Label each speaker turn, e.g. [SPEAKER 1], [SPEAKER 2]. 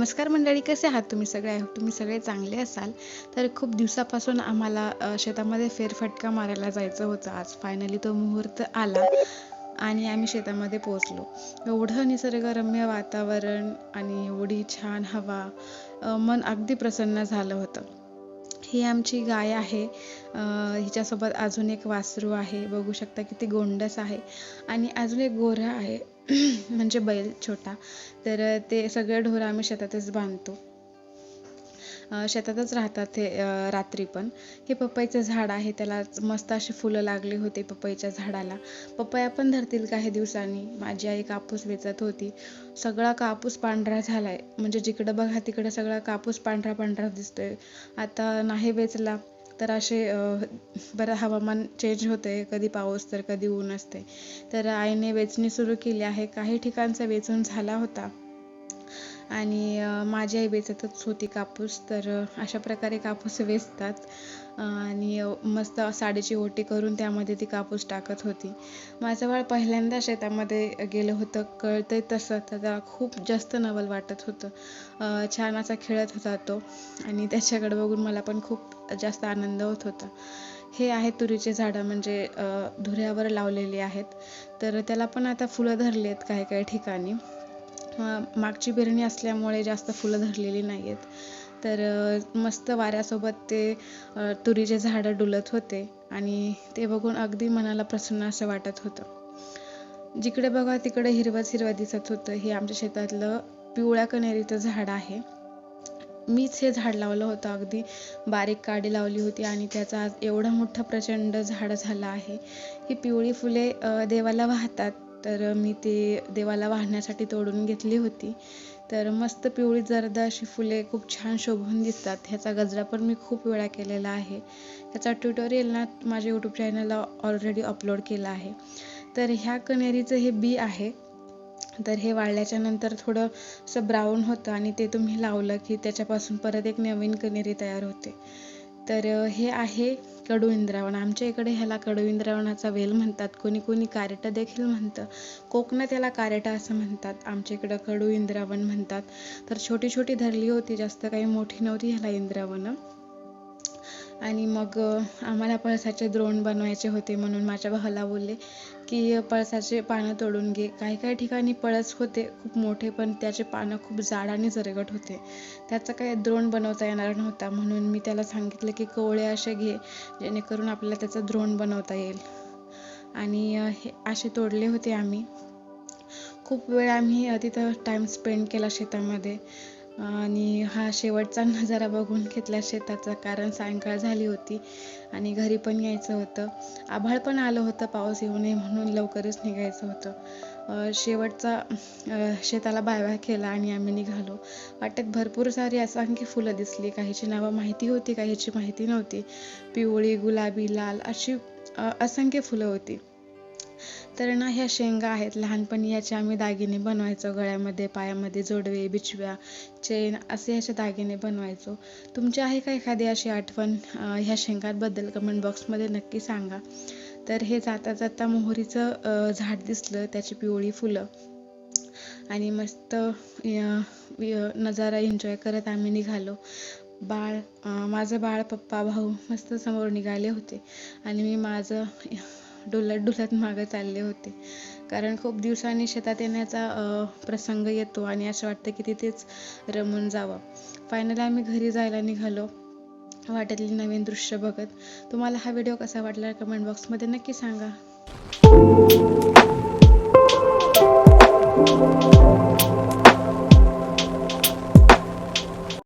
[SPEAKER 1] नमस्कार मंडळी कसे आहात तुम्ही सगळे? आय तुम्ही सगळे चांगले असाल? तर खूप दिवसापासून आम्हाला शेतामध्ये फेरफटका मारायला जायचं होतं. आज फायनली तो मुहूर्त आला आणि आम्ही शेतामध्ये पोचलो एवढं निसर्गरम्य वातावरण आणि एवढी छान हवा मन अगदी प्रसन्न झालं होतं. ही आमची गाय आहे. हिच्यासोबत अजून एक वासरू आहे. बघू शकता किती गोंडस आहे. आणि अजून एक गोरा आहे. म्हणजे बैल छोटा. तर ते सगळे ढोरं आम्ही शेतातच बांधतो. शेतातच राहतात ते रात्री पण. हे पपईचं झाड आहे त्याला मस्त अशी फुलं लागली होती पपईच्या झाडाला. पपया पण धरतील काही दिवसांनी. माझी आई कापूस वेचत होती. सगळा कापूस पांढरा झालाय. म्हणजे जिकडं बघा तिकडं सगळा कापूस पांढरा पांढरा दिसतोय. आता नाही वेचला. तर असे बरं हवामान चेंज होते कधी पाऊस तर कधी ऊन असते तर आईने वेचणी सुरू केली आहे. काही ठिकाणचा वेचून झाला होता. आणि माझी आई वेचतच होती कापूस तर अशा प्रकारे कापूस वेचतात. आणि मस्त साडीची ओटी करून त्यामध्ये ती कापूस टाकत होती. माझं बाळ पहिल्यांदा शेतामध्ये गेलं होतं कळतंय तसं. तर त्याला खूप जास्त नवल वाटत होतं. छान असा खेळत होता तो. आणि त्याच्याकडे बघून मला पण खूप जास्त आनंद होत होता. हे आहेत तुरीचे झाडं म्हणजे धुऱ्यावर लावलेली आहेत. तर त्याला पण आता फुलं धरली आहेत काही काही ठिकाणी. मागची पेरणी असल्यामुळे जास्त फुलं धरलेली नाही आहेत तर मस्त वाऱ्यासोबत ते तुरीचे झाडं डुलत होते आणि ते बघून अगदी मनाला प्रसन्न असं वाटत होतं. जिकडे बघा तिकडे हिरवंच हिरवं दिसत होतं. हे आमच्या शेतातलं पिवळ्या कण्हेरीचं झाड आहे. मीच हे झाड लावलं होतं. अगदी बारीक काडी लावली होती आणि त्याचा आज एवढं मोठं प्रचंड झाड झालं आहे. ही पिवळी फुले देवाला वाहतात. तर मी ते देवाला वाहण्यासाठी तोडून घेतली होती. तर मस्त पिवळी जर्द अशी फुले खूप छान शोभून दिसतात. ह्याचा गजरा पण मी खूप वेळा केलेला आहे. ह्याचा ट्युटोरियल ना माझ्या यूट्यूब चॅनलला ऑलरेडी अपलोड केला आहे. तर ह्या कण्हेरीचं हे बी आहे. तर हे वाळल्याच्या नंतर थोडं असं ब्राऊन होतं आणि ते तुम्ही लावलं की त्याच्यापासून परत एक नवीन कण्हेरी तयार होते. तर हे आहे कडू इंद्रावण आमच्या इकडे ह्याला कडू इंद्रावणाचा वेल म्हणतात. कोणी कोणी कारेटा देखील म्हणतं. कोकणात याला कारेटा असं म्हणतात. आमच्या इकडं कडू इंद्रावण म्हणतात. तर छोटी छोटी धरली होती जास्त काही मोठी नव्हती ह्याला इंद्रावणं. आणि मग आम्हाला पळसाचे द्रोण बनवायचे होते म्हणून माझ्या भावाला बोलले की पळसाचे पानं तोडून घे. काही काही ठिकाणी पळस होते खूप मोठे पण त्याचे पानं खूप जाड आणि जरगट होते. त्याचा काही द्रोण बनवता येणार नव्हता म्हणून मी त्याला सांगितलं की कोवळे असे घे जेणेकरून आपल्याला त्याचा द्रोण बनवता येईल. आणि हे असे तोडले होते आम्ही. खूप वेळ आम्ही तिथं टाइम स्पेंड केला शेतामध्ये. आणि हा शेवटचा नजारा बघून घेतला शेताचा कारण सायंकाळ झाली होती आणि घरी पण यायचं होतं. आभाळ पण आलं होतं पाऊस येऊ नये म्हणून लवकरच निघायचं होतं. शेवटचा शेताला बाय बाय केला आणि आम्ही निघालो. वाटेत भरपूर सारी असंख्य फुलं दिसली. काहीची नावं माहिती होती काहीची माहिती नव्हती. पिवळी गुलाबी लाल अशी असंख्य फुलं होती. तर ना ह्या शेंगा आहेत. लहानपणी याचे आम्ही दागिने बनवायचो. गळ्यामध्ये पायामध्ये जोडवे बिछव्या चेन असे ह्याचे दागिने बनवायचो. तुमची आहे का एखादी अशी आठवण ह्या शेंगांबद्दल कमेंट बॉक्समध्ये नक्की सांगा. तर हे जाता जाता मोहरीचं झाड दिसलं. त्याची पिवळी फुलं. आणि मस्त नजारा एन्जॉय करत आम्ही निघालो. बाळ माझं बाळ पप्पा भाऊ मस्त समोर निघाले होते. आणि मी माझं डुलत डुलत मागं चालले होते. कारण खूप दिवसांनी शेतात येण्याचा प्रसंग येतो आणि असं वाटतं की तिथेच रमून जावं. फायनली आम्ही घरी जायला निघालो. वाटेतली नवीन दृश्य बघत. तुम्हाला हा व्हिडिओ कसा वाटला? कमेंट बॉक्समध्ये नक्की सांगा.